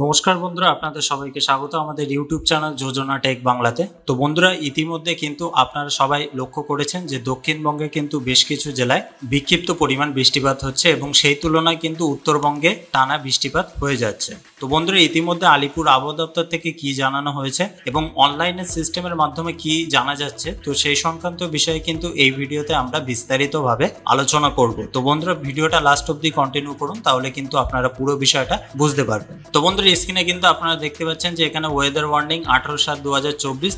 নমস্কার বন্ধুরা, আপনাদের সবাইকে স্বাগত আমাদের ইউটিউব চ্যানেল যোজনা টেক বাংলাতে। তো বন্ধুরা, ইতিমধ্যে কিন্তু আপনারা সবাই লক্ষ্য করেছেন যে দক্ষিণবঙ্গে কিন্তু বেশ কিছু জেলায় বিক্ষিপ্ত পরিমাণ বৃষ্টিপাত হচ্ছে এবং সেই তুলনায় কিন্তু উত্তরবঙ্গে টানা বৃষ্টিপাত হয়ে যাচ্ছে। তো বন্ধুরা, ইতিমধ্যে আলিপুর আবহাওয়া থেকে কি জানানো হয়েছে এবং অনলাইনের সিস্টেমের মাধ্যমে কি জানা যাচ্ছে, তো সেই সংক্রান্ত বিষয়ে কিন্তু এই ভিডিওতে আমরা বিস্তারিতভাবে আলোচনা করব। তো বন্ধুরা, ভিডিওটা লাস্ট অব্দি কন্টিনিউ করুন, তাহলে কিন্তু আপনারা পুরো বিষয়টা বুঝতে পারবেন। তো বন্ধুরা স্ক্রিনে কিন্তু আপনারা দেখতে পাচ্ছেন যে এখানে ওয়েদার ওয়ার্নিং আঠারো সাত দু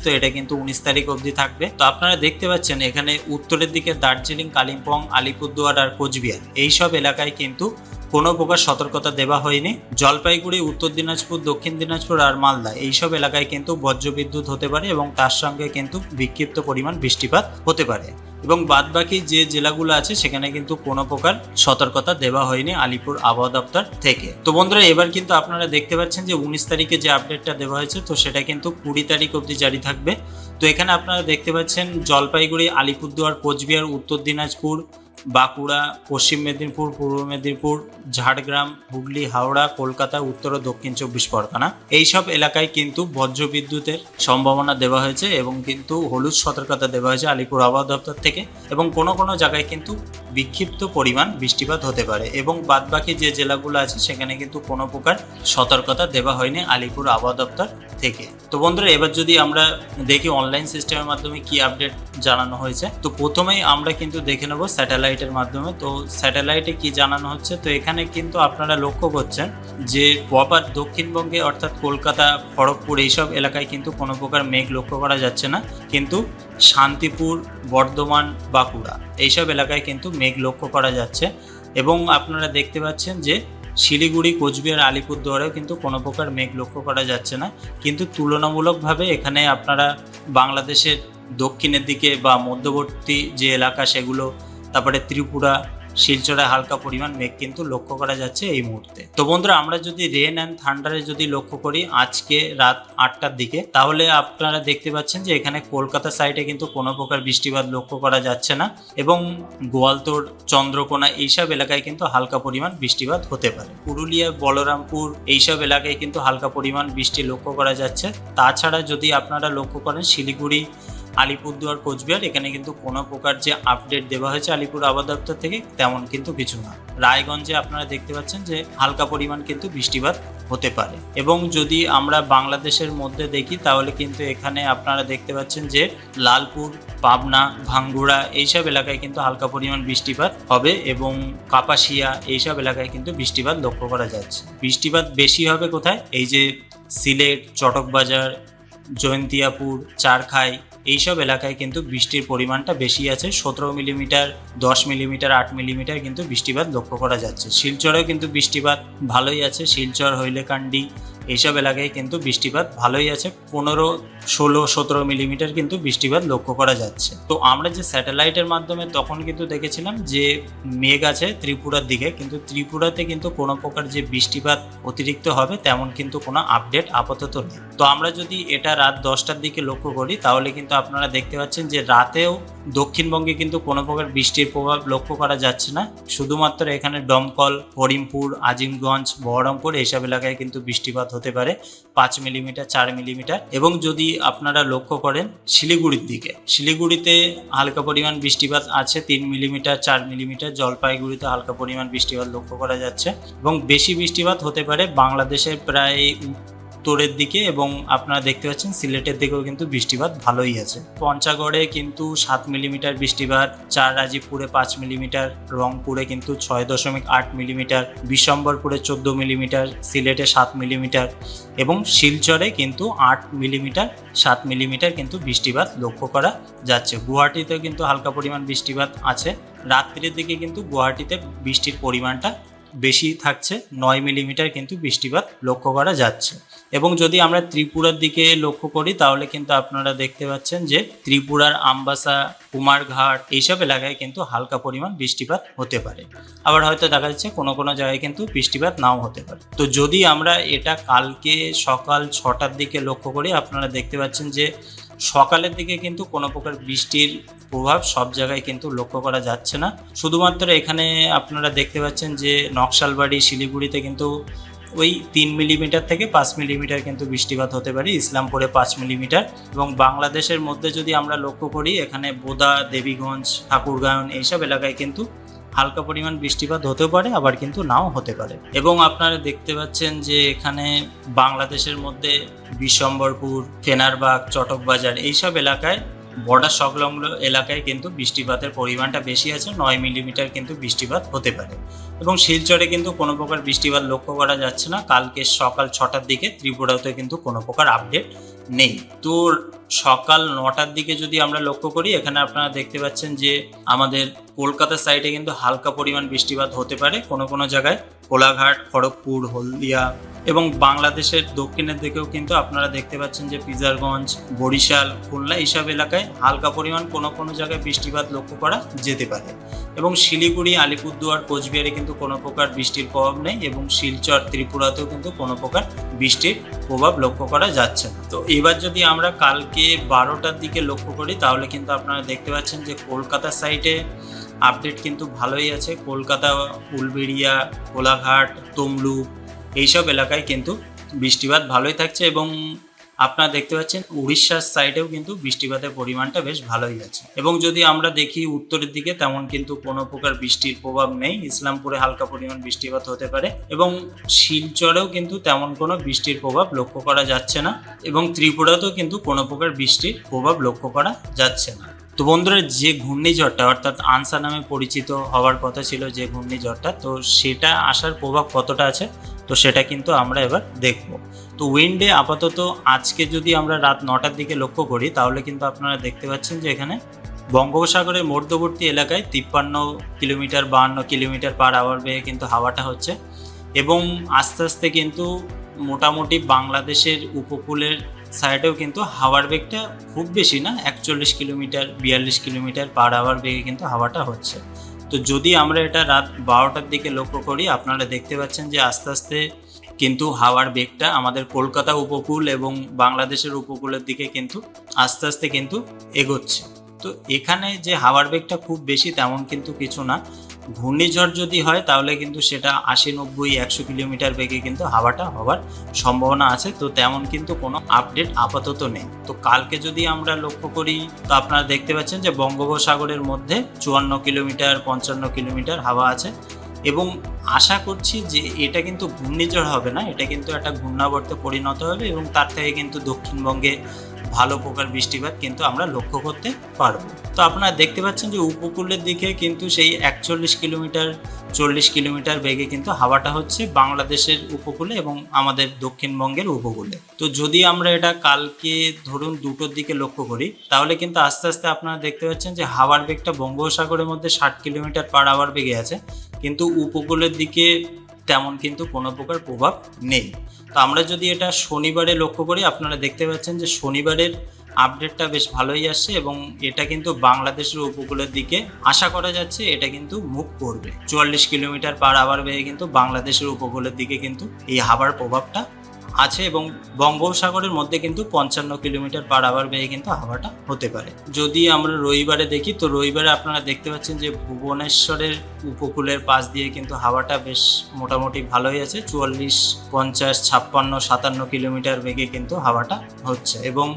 তো এটা কিন্তু উনিশ তারিখ অবধি থাকবে। তো আপনারা দেখতে পাচ্ছেন এখানে উত্তরের দিকে দার্জিলিং, কালিম্পং, আলিপুরদুয়ার আর কোচবিহার। এইসব এলাকায় কিন্তু কোনো প্রকার সতর্কতা দেওয়া হয়নি। জলপাইগুড়ি, উত্তর দিনাজপুর, দক্ষিণ দিনাজপুর আর মালদা এইসব এলাকায় কিন্তু বজ্রবিদ্যুৎ হতে পারে এবং তার সঙ্গে কিন্তু বিক্ষিপ্ত পরিমাণ বৃষ্টিপাত হতে পারে। এবং বাদবাকি যে জেলাগুলো আছে, সেখানে কিন্তু কোনো প্রকার সতর্কতা দেওয়া হয়নি আলিপুর আবহাওয়া দপ্তর থেকে। তো বন্ধুরা, এবার কিন্তু আপনারা দেখতে পাচ্ছেন যে উনিশ তারিখে যে আপডেটটা দেওয়া হয়েছে, তো সেটা কিন্তু কুড়ি তারিখ অবধি জারি থাকবে। তো এখানে আপনারা দেখতে পাচ্ছেন জলপাইগুড়ি, আলিপুরদুয়ার, কোচবিহার, উত্তর দিনাজপুর বাঁকুড়া, পশ্চিম মেদিনীপুর, পূর্ব মেদিনীপুর, ঝাড়গ্রাম, হুগলি, হাওড়া, কলকাতা, উত্তর ও দক্ষিণ চব্বিশ পরগনা। এইসব এলাকায় কিন্তু বজ্রবিদ্যুতের সম্ভাবনা দেওয়া হয়েছে এবং কিন্তু হলুদ সতর্কতা দেওয়া হয়েছে আলিপুর আবহাওয়া দপ্তর থেকে এবং কোনো কোনো জায়গায় কিন্তু বিক্ষিপ্ত পরিমাণ বৃষ্টিপাত হতে পারে এবং বাদবাকি যে জেলাগুলো আছে, সেখানে কিন্তু কোনো প্রকার সতর্কতা দেওয়া হয়নি আলিপুর আবহাওয়া দপ্তর থেকে। তো বন্ধুরা, এবার যদি আমরা দেখি অনলাইন সিস্টেমের মাধ্যমে কি আপডেট জানানো হয়েছে, তো প্রথমেই আমরা কিন্তু দেখে নেব স্যাটেলাইটের মাধ্যমে। তো স্যাটেলাইটে কি জানানো হচ্ছে, তো এখানে কিন্তু আপনারা লক্ষ্য করছেন যে প্রপার দক্ষিণবঙ্গে অর্থাৎ কলকাতা, খড়গপুর এইসব এলাকায় কিন্তু কোনো প্রকার মেঘ লক্ষ্য করা যাচ্ছে না। কিন্তু শান্তিপুর, বর্ধমান, বাঁকুড়া এইসব এলাকায় কিন্তু মেঘ লক্ষ্য করা যাচ্ছে এবং আপনারা দেখতে পাচ্ছেন যে শিলিগুড়ি, কোচবিহার, আলিপুরদুয়ারেও কিন্তু কোনো প্রকার মেঘ লক্ষ্য করা যাচ্ছে না। কিন্তু তুলনামূলকভাবে এখানে আপনারা বাংলাদেশের দক্ষিণের দিকে বা মধ্যবর্তী যে এলাকা সেগুলো, তারপরে ত্রিপুরা শিলচরে হালকা পরিমাণ মেঘ কিন্তু লক্ষ্য করা যাচ্ছে এই মুহূর্তে। তো বন্ধুরা, আমরা যদি রেন অ্যান্ড থান্ডারে যদি লক্ষ্য করি আজকে রাত আটটার দিকে, তাহলে আপনারা দেখতে পাচ্ছেন যে এখানে কলকাতা সাইডে কিন্তু কোনো প্রকার বৃষ্টিপাত লক্ষ্য করা যাচ্ছে না এবং গোয়ালতোড় চন্দ্রকোনা এইসব এলাকায় কিন্তু হালকা পরিমাণ বৃষ্টিপাত হতে পারে। পুরুলিয়া, বলরামপুর এইসব এলাকায় কিন্তু হালকা পরিমাণ বৃষ্টি লক্ষ্য করা যাচ্ছে। তাছাড়া যদি আপনারা লক্ষ্য করেন শিলিগুড়ি আলিপুরদুয়ার, কোচবিহার, এখানে কিন্তু কোনো প্রকার যে আপডেট দেওয়া হয়েছে আলিপুর আবহাওয়া দপ্তর থেকে তেমন কিন্তু কিছু না। রায়গঞ্জে আপনারা দেখতে পাচ্ছেন যে হালকা পরিমাণ কিন্তু বৃষ্টিপাত হতে পারে। এবং যদি আমরা বাংলাদেশের মধ্যে দেখি, তাহলে কিন্তু এখানে আপনারা দেখতে পাচ্ছেন যে লালপুর, পাবনা, ভাঙ্গুড়া এইসব এলাকায় কিন্তু হালকা পরিমাণ বৃষ্টিপাত হবে এবং কাপাসিয়া এইসব এলাকায় কিন্তু বৃষ্টিপাত লক্ষ্য করা যাচ্ছে। বৃষ্টিপাত বেশি হবে কোথায়? এই যে সিলেট, চটকবাজার জয়ন্তিয়াপুর, চারখাই এইসব এলাকায় কিন্তু বৃষ্টির পরিমাণটা বেশি আছে। সতেরো মিলিমিটার, দশ মিলিমিটার, আট মিলিমিটার কিন্তু বৃষ্টিপাত লক্ষ্য করা যাচ্ছে। শিলচরেও কিন্তু বৃষ্টিপাত ভালোই আছে। শিলচর হৈলেকান্ডি এইসব এলাকায় কিন্তু বৃষ্টিপাত ভালোই আছে। পনেরো, ষোলো, সতেরো মিলিমিটার কিন্তু বৃষ্টিপাত লক্ষ্য করা যাচ্ছে। তো আমরা যে স্যাটেলাইটের মাধ্যমে তখন কিন্তু দেখেছিলাম যে মেঘ আছে ত্রিপুরার দিকে, কিন্তু ত্রিপুরাতে কিন্তু কোনো প্রকার যে বৃষ্টিপাত অতিরিক্ত হবে তেমন কিন্তু কোনো আপডেট আপাতত নেই। তো আমরা যদি এটা রাত দশটার দিকে লক্ষ্য করি, তাহলে কিন্তু আপনারা দেখতে পাচ্ছেন যে রাতেও দক্ষিণবঙ্গে কিন্তু কোনো প্রকার বৃষ্টির প্রভাব লক্ষ্য করা যাচ্ছে না। শুধুমাত্র এখানে দমকল, করিমপুর, আজিমগঞ্জ, বহরমপুর, এইসব এলাকায় কিন্তু বৃষ্টিপাত হতে পারে পাঁচ মিলিমিটার, চার মিলিমিটার এবং যদি আপনারা লক্ষ্য করেন শিলিগুড়ির দিকে, শিলিগুড়িতে হালকা পরিমাণ বৃষ্টিপাত আছে, তিন মিলিমিটার, চার মিলিমিটার জলপাইগুড়িতে হালকা পরিমাণ বৃষ্টিপাত লক্ষ্য করা যাচ্ছে এবং বেশি বৃষ্টিপাত হতে পারে বাংলাদেশের প্রায় উত্তরের দিকে এবং আপনারা দেখতে পাচ্ছেন সিলেটের দিকেও কিন্তু বৃষ্টিপাত ভালোই আছে। পঞ্চাগড়ে কিন্তু সাত মিলিমিটার বৃষ্টিপাত, চার রাজীবপুরে পাঁচ মিলিমিটার, রংপুরে কিন্তু ছয় দশমিক আট মিলিমিটার, বিশম্বরপুরে চোদ্দ মিলিমিটার, সিলেটে সাত মিলিমিটার এবং শিলচরে কিন্তু আট মিলিমিটার, সাত মিলিমিটার কিন্তু বৃষ্টিপাত লক্ষ্য করা যাচ্ছে। গুয়াহাটিতেও কিন্তু হালকা পরিমাণ বৃষ্টিপাত আছে। রাত্রির দিকে কিন্তু গুয়াহাটিতে বৃষ্টির পরিমাণটা বেশি থাকছে, নয় মিলিমিটার কিন্তু বৃষ্টিপাত লক্ষ্য করা যাচ্ছে। এবং যদি আমরা ত্রিপুরার দিকে লক্ষ্য করি, তাহলে কিন্তু আপনারা দেখতে পাচ্ছেন যে ত্রিপুরার আমবাসা, কুমারঘাট এইসব এলাকায় কিন্তু হালকা পরিমাণ বৃষ্টিপাত হতে পারে। আবার হয়তো দেখা যাচ্ছে কোনো কোনো জায়গায় কিন্তু বৃষ্টিপাত নাও হতে পারে। তো যদি আমরা এটা কালকে সকাল ছটার দিকে লক্ষ্য করি, আপনারা দেখতে পাচ্ছেন যে সকালের দিকে কিন্তু কোনো প্রকার বৃষ্টির প্রভাব সব জায়গায় কিন্তু লক্ষ্য করা যাচ্ছে না। শুধুমাত্র এখানে আপনারা দেখতে পাচ্ছেন যে নকশালবাড়ি, শিলিগুড়িতে কিন্তু ওই তিন মিলিমিটার থেকে পাঁচ মিলিমিটার কিন্তু বৃষ্টিপাত হতে পারে, ইসলামপুরে পাঁচ মিলিমিটার। এবং বাংলাদেশের মধ্যে যদি আমরা লক্ষ্য করি, এখানে বোদা, দেবীগঞ্জ, ঠাকুরগাঁও, এইসব এলাকায় কিন্তু হালকা পরিমাণ বৃষ্টিপাত হতেও পারে, আবার কিন্তু নাও হতে পারে। এবং আপনারা দেখতে পাচ্ছেন যে এখানে বাংলাদেশের মধ্যে বিশ্বম্বরপুর কেনারবাগ, চটকবাজার এইসব এলাকায় বর্ডার সংলগ্ন এলাকায় কিন্তু বৃষ্টিপাতের পরিমাণটা বেশি আছে, নয় মিলিমিটার কিন্তু বৃষ্টিপাত হতে পারে। এবং শিলচরে কিন্তু কোনো প্রকার বৃষ্টিপাত লক্ষ্য করা যাচ্ছে না। কালকে সকাল ছটার দিকে ত্রিপুরাতে কিন্তু কোনো প্রকার আপডেট নেই। তো সকাল নটার দিকে যদি আমরা লক্ষ্য করি, এখানে আপনারা দেখতে পাচ্ছেন যে আমাদের কলকাতা সাইডে কিন্তু হালকা পরিমাণ বৃষ্টিপাত হতে পারে কোনো কোনো জায়গায়। কোলাঘাট, খড়গপুর, হলদিয়া এবং বাংলাদেশের দক্ষিণের দিকেও কিন্তু আপনারা দেখতে পাচ্ছেন যে পিজারগঞ্জ, বরিশাল, খুলনা এইসব এলাকায় হালকা পরিমাণ কোনো কোনো জায়গায় বৃষ্টিপাত লক্ষ্য করা যেতে পারে। এবং শিলিগুড়ি, আলিপুরদুয়ার, কোচবিহারে কিন্তু কোনো প্রকার বৃষ্টির প্রভাব নেই এবং শিলচর, ত্রিপুরাতেও কিন্তু কোনো প্রকার বৃষ্টির প্রভাব লক্ষ্য করা যাচ্ছে না। তো এবার যদি আমরা কালকে বারোটার দিকে লক্ষ্য করি, তাহলে কিন্তু আপনারা দেখতে পাচ্ছেন যে কলকাতা সাইডে আপডেট কিন্তু ভালোই আছে। কলকাতা, উলবেড়িয়া, কোলাঘাট, তমলুক, এইসব এলাকায় কিন্তু বৃষ্টিপাত ভালোই থাকছে এবং আপনারা দেখতে পাচ্ছেন উড়িষ্যার সাইডেও কিন্তু বৃষ্টিপাতের পরিমাণটা বেশ ভালোই আছে। এবং যদি আমরা দেখি উত্তরের দিকে, তেমন কিন্তু কোনো প্রকার বৃষ্টির প্রভাব নেই। ইসলামপুরে হালকা পরিমাণ বৃষ্টিপাত হতে পারে এবং শিলচরেও কিন্তু তেমন কোনো বৃষ্টির প্রভাব লক্ষ্য করা যাচ্ছে না এবং ত্রিপুরাতেও কিন্তু কোনো প্রকার বৃষ্টির প্রভাব লক্ষ্য করা যাচ্ছে না। তো বন্ধুরা, যে ঘূর্ণিঝড়টা, অর্থাৎ আনসা নামে পরিচিত হওয়ার কথা ছিল যে ঘূর্ণিঝড়টা, তো সেটা আসার প্রভাব কতটা আছে? তো সেটা কিন্তু আমরা এবার দেখব। তো উইন্ডে আপাতত আজকে যদি আমরা রাত নটার দিকে লক্ষ্য করি, তাহলে কিন্তু আপনারা দেখতে পাচ্ছেন যে এখানে বঙ্গোপসাগরের মধ্যবর্তী এলাকায় তিপ্পান্ন কিলোমিটার, বাহান্ন কিলোমিটার পার আওয়ার বেগে কিন্তু হাওয়াটা হচ্ছে এবং আস্তে আস্তে কিন্তু মোটামুটি বাংলাদেশের উপকূলের সাইডেও কিন্তু হাওয়ার বেগটা খুব বেশি না, একচল্লিশ কিলোমিটার, বিয়াল্লিশ কিলোমিটার পার আওয়ার বেগে কিন্তু হাওয়াটা হচ্ছে। তো যদি আমরা এটা রাত বারোটার দিকে লক্ষ্য করি, আপনারা দেখতে পাচ্ছেন যে আস্তে আস্তে কিন্তু হাওয়ার বেগটা আমাদের কলকাতা উপকূল এবং বাংলাদেশের উপকূলের দিকে কিন্তু আস্তে আস্তে কিন্তু এগোচ্ছে। তো এখানে যে হাওয়ার বেগটা খুব বেশি তেমন কিন্তু কিছু না। ঘূর্ণিঝড় যদি হয়, তাহলে কিন্তু সেটা আশি, নব্বই, একশো কিলোমিটার বেগে কিন্তু হাওয়াটা হওয়ার সম্ভাবনা আছে। তো তেমন কিন্তু কোনো আপডেট আপাতত নেই। তো কালকে যদি আমরা লক্ষ্য করি, তো আপনারা দেখতে পাচ্ছেন যে বঙ্গোপসাগরের মধ্যে চুয়ান্ন কিলোমিটার, পঞ্চান্ন কিলোমিটার হাওয়া আছে। এবং আশা করছি যে এটা কিন্তু ঘূর্ণিঝড় হবে না, এটা কিন্তু একটা ঘূর্ণাবর্তে পরিণত হবে এবং তার থেকে কিন্তু দক্ষিণবঙ্গে ভালো প্রকার বৃষ্টিপাত কিন্তু আমরা লক্ষ্য করতে পারব। তো আপনারা দেখতে পাচ্ছেন যে উপকূলের দিকে কিন্তু সেই একচল্লিশ কিলোমিটার, চল্লিশ কিলোমিটার বেগে কিন্তু হাওয়াটা হচ্ছে বাংলাদেশের উপকূলে এবং আমাদের দক্ষিণবঙ্গের উপকূলে। তো যদি আমরা এটা কালকে ধরুন দুটোর দিকে লক্ষ্য করি, তাহলে কিন্তু আস্তে আস্তে আপনারা দেখতে পাচ্ছেন যে হাওয়ার বেগটা বঙ্গোপসাগরের মধ্যে ষাট কিলোমিটার পার আওয়ার বেগে আছে। কিন্তু উপকূলের দিকে তেমন কিন্তু কোনো প্রকার প্রভাব নেই। তো আমরা যদি এটা শনিবারে লক্ষ্য করি, আপনারা দেখতে পাচ্ছেন যে শনিবারের আপডেটটা বেশ ভালোই আসছে এবং এটা কিন্তু বাংলাদেশের উপকূলের দিকে আশা করা যাচ্ছে এটা কিন্তু মুখ করবে। চুয়াল্লিশ কিলোমিটার পার আওয়ার বেগে কিন্তু বাংলাদেশের উপকূলের দিকে কিন্তু এই হাওয়ার প্রভাবটা আছে এবং বঙ্গোপসাগরের মধ্যে কিন্তু পঞ্চান্ন কিলোমিটার পার আওয়ার বেগে কিন্তু হাওয়াটা হতে পারে। যদি আমরা রবিবারে দেখি, তো রবিবারে আপনারা দেখতে পাচ্ছেন যে ভুবনেশ্বরের উপকূলের পাশ দিয়ে কিন্তু হাওয়াটা বেশ মোটামুটি ভালোই আছে। চুয়াল্লিশ, পঞ্চাশ, ছাপ্পান্ন, সাতান্ন কিলোমিটার বেগে কিন্তু হাওয়াটা হচ্ছে এবং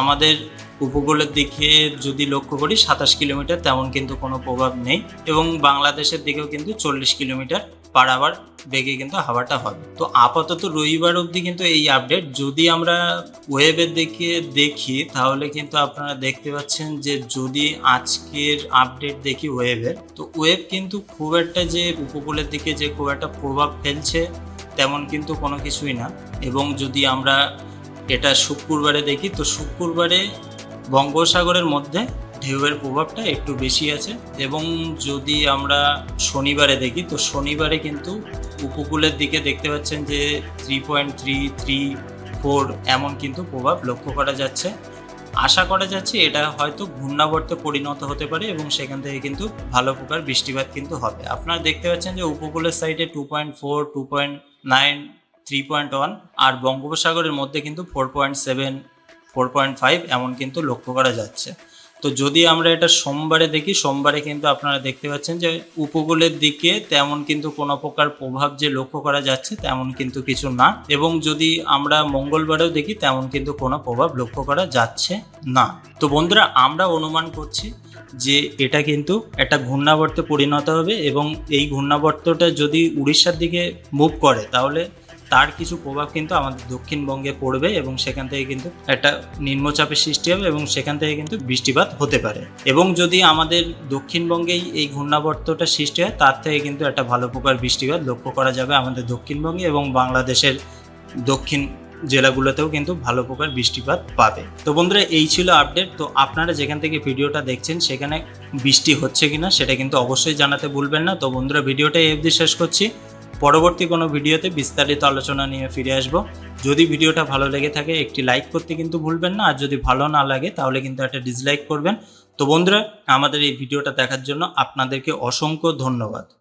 আমাদের উপকূলের দিকে যদি লক্ষ্য করি, সাতাশ কিলোমিটার তেমন কিন্তু কোনো প্রভাব নেই এবং বাংলাদেশের দিকেও কিন্তু চল্লিশ কিলোমিটার পার আওয়ার বেগে কিন্তু হাওয়াটা হবে। তো আপাতত রবিবার অবধি কিন্তু এই আপডেট যদি আমরা ওয়েবের দিকে দেখি তাহলে কিন্তু আপনারা দেখতে পাচ্ছেন যে যদি আজকের আপডেট দেখি ওয়েবের তো ওয়েব কিন্তু খুব একটা যে উপকূলের দিকে যে খুব একটা প্রভাব ফেলছে, তেমন কিন্তু কোনো কিছুই না। এবং যদি আমরা এটা শুক্রবারে দেখি, তো শুক্রবারে বঙ্গোপসাগরের মধ্যে ঢেউয়ের প্রভাবটা একটু বেশি আছে এবং যদি আমরা শনিবারে দেখি, তো শনিবারে কিন্তু উপকূলের দিকে দেখতে পাচ্ছেন যে three point three three four এমন কিন্তু প্রভাব লক্ষ্য করা যাচ্ছে। আশা করা যাচ্ছে এটা হয়তো ঘূর্ণাবর্তে পরিণত হতে পারে এবং সেখান থেকে কিন্তু ভালো প্রকার বৃষ্টিপাত কিন্তু হবে। আপনারা দেখতে পাচ্ছেন যে উপকূলের সাইডে two point four two point nine three point one আর বঙ্গোপসাগরের মধ্যে কিন্তু four point seven four point five এমন কিন্তু লক্ষ্য করা যাচ্ছে। তো যদি আমরা এটা সোমবারে দেখি, সোমবারে কিন্তু আপনারা দেখতে পাচ্ছেন যে উপকূলের দিকে তেমন কিন্তু কোনো প্রকার প্রভাব যে লক্ষ্য করা যাচ্ছে তেমন কিন্তু কিছু না এবং যদি আমরা মঙ্গলবারেও দেখি, তেমন কিন্তু কোনো প্রভাব লক্ষ্য করা যাচ্ছে না। তো বন্ধুরা, আমরা অনুমান করছি যে এটা কিন্তু একটা ঘূর্ণাবর্তে পরিণত হবে এবং এই ঘূর্ণাবর্তটা যদি উড়িষ্যার দিকে মুভ করে, তাহলে তার কিছু প্রভাব কিন্তু আমাদের দক্ষিণবঙ্গে পড়বে এবং সেখান থেকে কিন্তু একটা নিম্নচাপের সৃষ্টি হবে এবং সেখান থেকে কিন্তু বৃষ্টিপাত হতে পারে। এবং যদি আমাদের দক্ষিণবঙ্গেই এই ঘূর্ণাবর্তটা সৃষ্টি হয়, তার থেকে কিন্তু একটা ভালো প্রকার বৃষ্টিপাত লক্ষ্য করা যাবে আমাদের দক্ষিণবঙ্গে এবং বাংলাদেশের দক্ষিণ জেলাগুলোতেও কিন্তু ভালো প্রকার বৃষ্টিপাত পাবে। তো বন্ধুরা, এই ছিল আপডেট। তো আপনারা যেখান থেকে ভিডিওটা দেখছেন, সেখানে বৃষ্টি হচ্ছে কিনা সেটা কিন্তু অবশ্যই জানাতে ভুলবেন না। তো বন্ধুরা, ভিডিওটা অবধি শেষ করছি। পরবর্তী কোনো ভিডিওতে বিস্তারিত আলোচনা নিয়ে ফিরে আসব। যদি ভিডিওটা ভালো লেগে থাকে, একটি লাইক করতে কিন্তু ভুলবেন না। আর যদি ভালো না লাগে, তাহলে কিন্তু একটা ডিসলাইক করবেন। তো বন্ধুরা, আমাদের এই ভিডিওটা দেখার জন্য আপনাদেরকে অসংখ্য ধন্যবাদ।